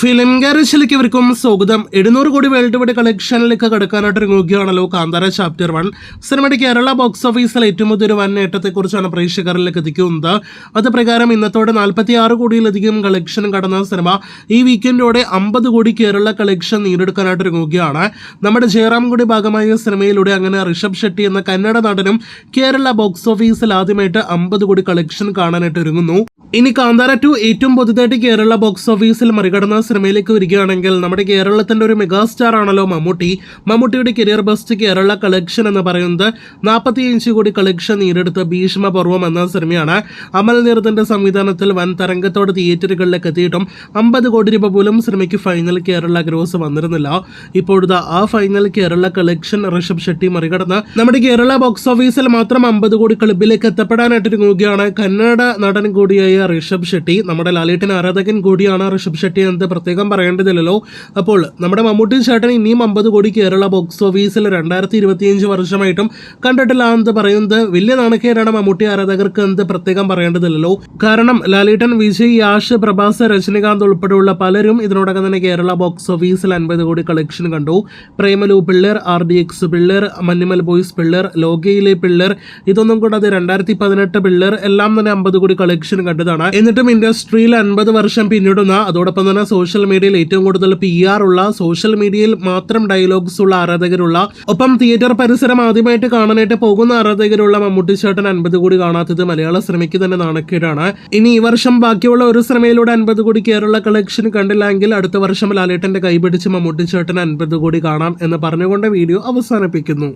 Film ഗാരേജിലേക്ക് ഇവർക്കും സ്വാഗതം. എഴുന്നൂറ് കോടി വേൾഡ് വൈഡ് കളക്ഷനിലേക്ക് കടക്കാനായിട്ട് നോക്കുകയാണല്ലോ കാന്താര ചാപ്റ്റർ വൺ സിനിമയുടെ കേരള ബോക്സ് ഓഫീസിൽ ഏറ്റവും വലിയൊരു വൻ നേട്ടത്തെക്കുറിച്ചാണ് പ്രേക്ഷകരിലേക്ക് എത്തിക്കുന്നത്. അത് പ്രകാരം ഇന്നത്തോടെ നാൽപ്പത്തി ആറ് കോടിയിലധികം കളക്ഷൻ കടന്ന സിനിമ ഈ വീക്കെൻഡോടെ അമ്പത് കോടി കേരള കളക്ഷൻ നേടിയെടുക്കാനായിട്ട് നോക്കുകയാണ് നമ്മുടെ ജയറാംകുടി ഭാഗമായ സിനിമയിലൂടെ അങ്ങനെ ഋഷഭ് ഷെട്ടി എന്ന കന്നഡ നടനും കേരള ബോക്സ് ഓഫീസിൽ ആദ്യമായിട്ട് അമ്പത് കോടി കളക്ഷൻ കാണാനായിട്ട് ഒരുങ്ങുന്നു. ഇനി കാന്താര ടു ഏറ്റവും പുതുതായിട്ട് കേരള ബോക്സ് ഓഫീസിൽ മറികടന്ന സിനിമയിലേക്ക് വരികയാണെങ്കിൽ നമ്മുടെ കേരളത്തിന്റെ ഒരു മെഗാസ്റ്റാർ ആണല്ലോ മമ്മൂട്ടി. മമ്മൂട്ടിയുടെ കരിയർ ബെസ്റ്റ് കേരള കളക്ഷൻ എന്ന് പറയുന്നത് നാൽപ്പത്തിയഞ്ച് കോടി കളക്ഷൻ നേടിയെടുത്ത ഭീഷ്മ പർവം എന്ന സിനിമയാണ്. അമൽ നീർദന്റെ സംവിധാനത്തിൽ വൻ തരംഗത്തോടെ തിയേറ്ററുകളിലേക്ക് എത്തിയിട്ടും അമ്പത് കോടി രൂപ പോലും സിനിമയ്ക്ക് ഫൈനൽ കേരള ഗ്രോസ് വന്നിരുന്നില്ല. ഇപ്പോഴത്തെ ആ ഫൈനൽ കേരള കളക്ഷൻ ഋഷഭ് ഷെട്ടി മറികടന്ന് നമ്മുടെ കേരള ബോക്സ് ഓഫീസിൽ മാത്രം അമ്പത് കോടി ക്ലബിലേക്ക് എത്തപ്പെടാനായിട്ട് കന്നഡ നടൻ കൂടിയായ ഋഷഭ് ഷെട്ടി നമ്മുടെ ലാലേട്ടൻ ആരാധകൻ കൂടിയാണ് ഋഷഭ് ഷെട്ടി എന്ന് പ്രത്യേകം പറയേണ്ടതില്ലല്ലോ. അപ്പോൾ നമ്മുടെ മമ്മൂട്ടി ചേട്ടൻ ഇനിയും അമ്പത് കോടി കേരള ബോക്സ് ഓഫീസിൽ രണ്ടായിരത്തി ഇരുപത്തിയഞ്ച് വർഷമായിട്ടും കണ്ടിട്ടില്ല എന്ന് പറയുന്നത് വലിയ നാണക്കേടാണ് മമ്മൂട്ടി ആരാധകർക്ക് എന്ന് പ്രത്യേകം പറയേണ്ടതില്ലല്ലോ. കാരണം ലാലേട്ടൻ വിജയ് യാഷ് പ്രഭാസ് രജനികാന്ത് ഉൾപ്പെടെയുള്ള പലരും ഇതിനോടകം തന്നെ കേരള ബോക്സ് ഓഫീസിൽ അൻപത് കോടി കളക്ഷൻ കണ്ടു. പ്രേമലു പിള്ളേർ ആർ ഡി എക്സ് പിള്ളേർ മഞ്ഞുമൽ ബോയ്സ് പിള്ളർ ലോകയിലെ പിള്ളർ ഇതൊന്നും കൂടാതെ രണ്ടായിരത്തി പതിനെട്ട് പിള്ളേർ എല്ലാം തന്നെ അമ്പത് കോടി കളക്ഷൻ കണ്ടതാണ്. എന്നിട്ടും ഇൻഡസ്ട്രിയിൽ അൻപത് വർഷം പിന്നിടുന്ന അതോടൊപ്പം തന്നെ സോഷ്യൽ മീഡിയയിൽ ഏറ്റവും കൂടുതൽ പി ആർ ഉള്ള സോഷ്യൽ മീഡിയയിൽ മാത്രം ഡയലോഗ്സ് ഉള്ള ആരാധകരുള്ള ഒപ്പം തിയേറ്റർ പരിസരം ആദ്യമായിട്ട് കാണാനായിട്ട് പോകുന്ന ആരാധകരുള്ള മമ്മൂട്ടി ചേട്ടൻ അൻപത് കോടി കാണാത്തത് മലയാള സിനിമയ്ക്ക് തന്നെ നാണക്കേടാണ്. ഇനി ഈ വർഷം ബാക്കിയുള്ള ഒരു സിനിമയിലൂടെ അൻപത് കോടി കേരള കളക്ഷൻ കണ്ടില്ലെങ്കിൽ അടുത്ത വർഷം ലാലേട്ടന്റെ കൈപിടിച്ച് മമ്മൂട്ടി ചേട്ടൻ അൻപത് കോടി കാണാം എന്ന് പറഞ്ഞുകൊണ്ട് വീഡിയോ അവസാനിപ്പിക്കുന്നു.